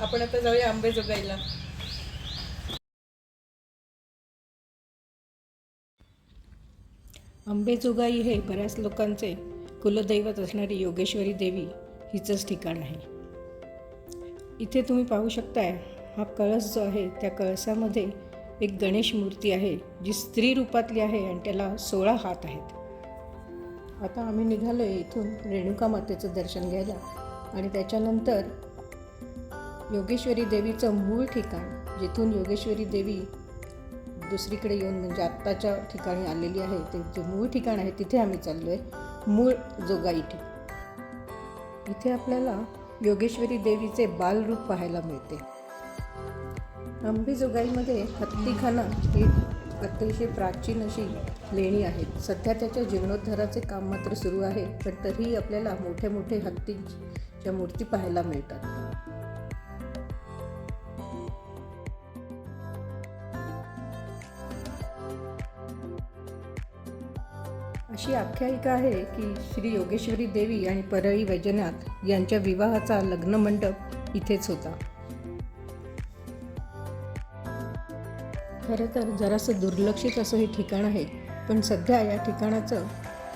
आपण आता जाऊया आंबेजोगाईला आंबेजोगाई हे बऱ्याच लोकांचे कुलदैवत असणारी योगेश्वरी देवी हिचंच ठिकाण आहे. इथे तुम्ही पाहू शकताय हा कळस जो आहे त्या कळसामध्ये एक गणेश मूर्ती आहे जी स्त्री रूपातली आहे आणि त्याला सोळा हात आहेत. आता आम्ही निघालो आहे इथून रेणुका मातेचं दर्शन घ्यायला आणि त्याच्यानंतर योगेश्वरी देवीचं मूळ ठिकाण जिथून योगेश्वरी देवी दुसरीकडे येऊन म्हणजे आत्ताच्या ठिकाणी आलेली आहे ते जे मूळ ठिकाण आहे तिथे आम्ही चाललो आहे मूळ जोगाई इथे इथे आपल्याला योगेश्वरी देवीचे बालरूप पाहायला मिळते. अंबेजोगाईमध्ये हत्तीखाना ही अतिशय प्राचीन अशी लेणी आहेत सध्या त्याच्या जीर्णोद्धाराचे काम मात्र सुरू आहे पण तरीही आपल्याला मोठे मोठे हत्तीच्या मूर्ती पाहायला मिळतात. अशी आख्यायिका आहे की श्री योगेश्वरी देवी आणि परळी वैजनाथ यांच्या विवाहाचा लग्न मंडप इथेच होता. खरं तर जरासं दुर्लक्षित असं हे ठिकाण आहे पण सध्या या ठिकाणाचं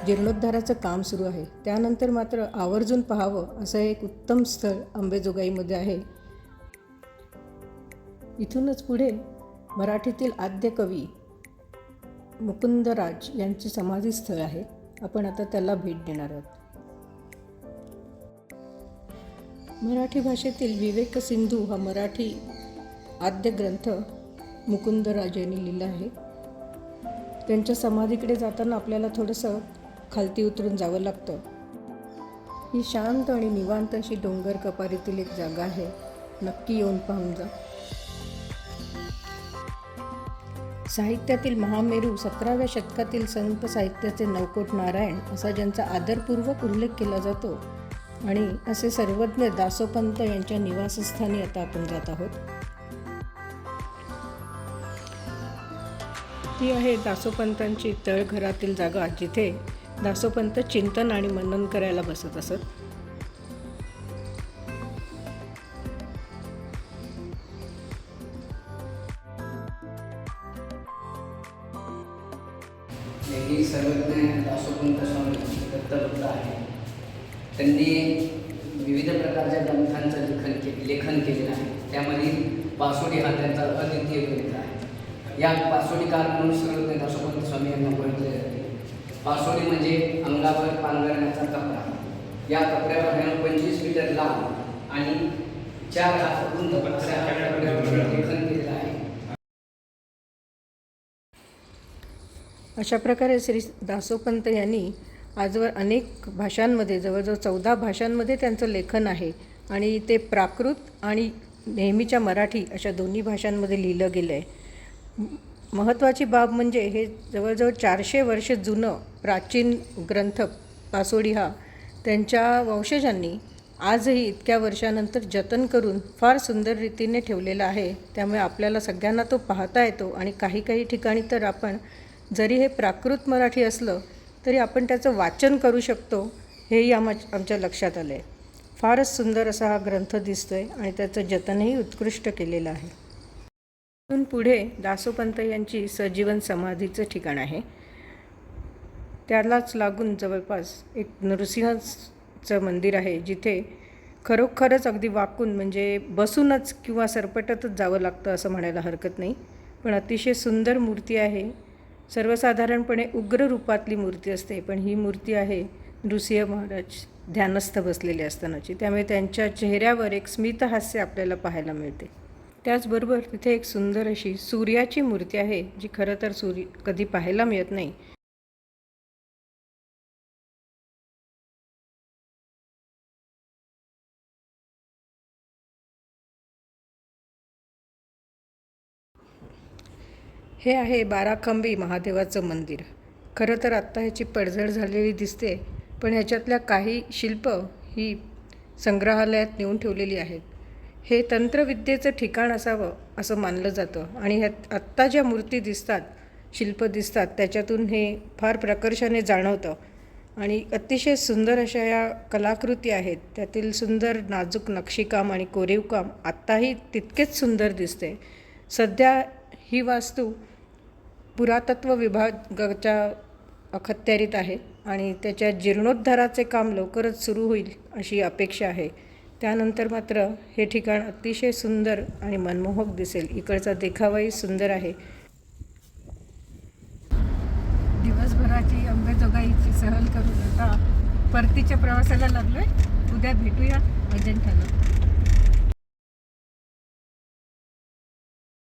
जीर्णोद्धाराचं काम सुरू आहे. त्यानंतर मात्र आवर्जून पाहावं असं एक उत्तम स्थळ अंबेजोगाईमध्ये आहे. इथूनच पुढे मराठीतील आद्य कवी मुकुंदराज यांचे समाधी स्थळ आहे. आपण आता त्याला भेट देणार आहोत. मराठी भाषेतील विवेक सिंधू हा मराठी आद्य ग्रंथ मुकुंदराज यांनी लिहिला आहे. त्यांच्या समाधीकडे जाताना आपल्याला थोडंसं खालती उतरून जावं लागतं. ही शांत आणि निवांत अशी डोंगर कपारीतील एक जागा आहे. नक्की येऊन पाहून जा. साहित्यातील महामेरू सतराव्या शतकातील संत साहित्याचे नवकोट नारायण असा ज्यांचा आदरपूर्वक उल्लेख केला जातो आणि असे सर्वज्ञ दासोपंत यांच्या निवासस्थानी आता आपण जात आहोत. ती आहे दासोपंतांची तळघरातील जागा जिथे दासोपंत चिंतन आणि मनन करायला बसत असत. ही सर्वज्ञ दासोपंत स्वामी दत्तभक्त आहे. त्यांनी विविध प्रकारच्या ग्रंथांचं लेखन के लेखन केलेलं आहे. त्यामधील पासोडी हा त्यांचा अद्वितीय ग्रंथ आहे. या पासोडीकार म्हणून सर्वज्ञ दासोपंत स्वामी यांना ओळखले जाते. पासोडी म्हणजे अंगावर पांघरण्याचा कपडा. या कपड्यावर पंचवीस मीटर लांब आणि चार हात अशा कपड्यावर लेखन अशा प्रकारे श्री दासोपंत यांनी आजवर अनेक भाषांमध्ये जवळजवळ चौदा भाषांमध्ये त्यांचं लेखन आहे. आणि ते प्राकृत आणि नेहमीच्या मराठी अशा दोन्ही भाषांमध्ये लिहिलं गेलं आहे महत्त्वाची बाब म्हणजे हे जवळजवळ चारशे वर्ष जुनं प्राचीन ग्रंथ पासोडी हा त्यांच्या वंशजांनी आजही इतक्या वर्षानंतर जतन करून फार सुंदर रीतीने ठेवलेला आहे. त्यामुळे आपल्याला सगळ्यांना तो पाहता येतो आणि काही काही ठिकाणी तर आपण जरी हे प्राकृत मराठी असलं तरी आपण त्याचं वाचन करू शकतो हेही आम आमच्या लक्षात आलं आहे फारच सुंदर असा हा ग्रंथ दिसतो आहे आणि त्याचं जतनही उत्कृष्ट केलेलं आहे. इथून पुढे दासोपंत यांची सजीवन समाधीचं ठिकाण आहे. त्यालाच लागून जवळपास एक नृसिंहाचं मंदिर आहे जिथे खरोखरच अगदी वाकून म्हणजे बसूनच किंवा सरपटतच जावं लागतं असं म्हणायला हरकत नाही. पण अतिशय सुंदर मूर्ती आहे. सर्वसाधारणपणे उग्र रूपातली मूर्ती असते पण ही मूर्ती आहे नृसिंह महाराज ध्यानस्थ बसलेले असतानाची. त्यामुळे त्यांच्या चेहऱ्यावर एक स्मितहास्य आपल्याला पाहायला मिळते. त्याचबरोबर तिथे एक सुंदर अशी सूर्याची मूर्ती आहे जी खरं तर सूर्य कधी पाहायला मिळत नाही हे आहे बाराखंबी महादेवाचं मंदिर. खरं तर आत्ता ह्याची पडझड झालेली दिसते पण ह्याच्यातल्या काही शिल्प ही संग्रहालयात नेऊन ठेवलेली आहेत. हे तंत्रविद्येचं ठिकाण असावं असं मानलं जातं आणि ह्यात आत्ता ज्या मूर्ती दिसतात शिल्प दिसतात त्याच्यातून हे फार प्रकर्षाने जाणवतं. आणि अतिशय सुंदर अशा या कलाकृती आहेत त्यातील सुंदर नाजूक नक्षीकाम आणि कोरीवकाम आत्ताही तितकेच सुंदर दिसते. सध्या ही वास्तू पुरातत्व विभागाच्या अखत्यारीत आहे आणि त्याच्या जीर्णोद्धाराचे काम लवकरच सुरू होईल अशी अपेक्षा आहे. त्यानंतर मात्र हे ठिकाण अतिशय सुंदर आणि मनमोहक दिसेल. इकडचा देखावाही सुंदर आहे. दिवसभराची अंबेजोगाईची सहल करून आता परतीच्या प्रवासाला लागलोय. उद्या भेटूया. अजंठाला